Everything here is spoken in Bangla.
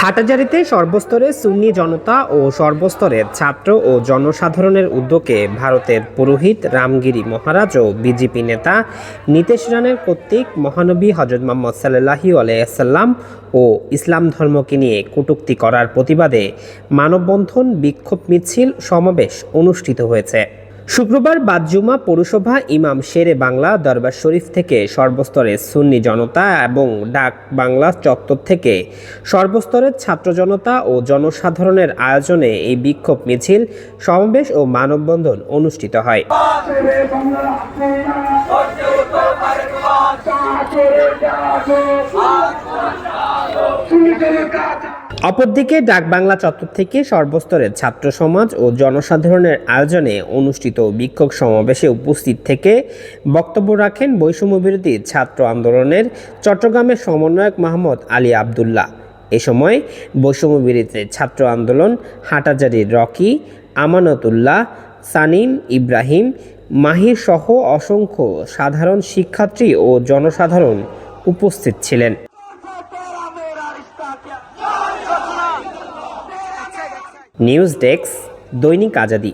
হাটাজারিতে সর্বস্তরের সুন্নি জনতা ও সর্বস্তরের ছাত্র ও জনসাধারণের উদ্যোগে ভারতের পুরোহিত রামগিরি মহারাজ ও বিজেপি নেতা নীতেশ রানের কর্তৃক মহানবী হজরত মোহাম্মদ সাল্লাহি আলাইসাল্লাম ও ইসলাম ধর্মকে নিয়ে কটূক্তি করার প্রতিবাদে মানববন্ধন বিক্ষোভ মিছিল সমাবেশ অনুষ্ঠিত হয়েছে। শুক্রবার বাদজুমা পৌরসভা ইমাম শেরে বাংলা দরবার শরীফ থেকে সর্বস্তরের সুন্নি জনতা এবং ডাক বাংলা চত্বর থেকে সর্বস্তরের ছাত্র জনতা ও জনসাধারণের আয়োজনে এই বিক্ষোভ মিছিল, সমাবেশ ও মানববন্ধন অনুষ্ঠিত হয়। অপরদিকে ডাকবাংলা চত্বর থেকে সর্বস্তরের ছাত্র সমাজ ও জনসাধারণের আয়োজনে অনুষ্ঠিত বিক্ষোভ সমাবেশে উপস্থিত থেকে বক্তব্য রাখেন বৈষম্য বিরোধী ছাত্র আন্দোলনের চট্টগ্রামের সমন্বয়ক মাহমুদ আলী আবদুল্লাহ। এ সময় বৈষম্য বিরোধী ছাত্র আন্দোলন হাটাজারির রকি, আমানতুল্লাহ, সানিম, ইব্রাহিম, মাহির সহ অসংখ্য সাধারণ শিক্ষার্থী ও জনসাধারণ উপস্থিত ছিলেন। নিউজ ডেস্ক দৈনিক আজাদি।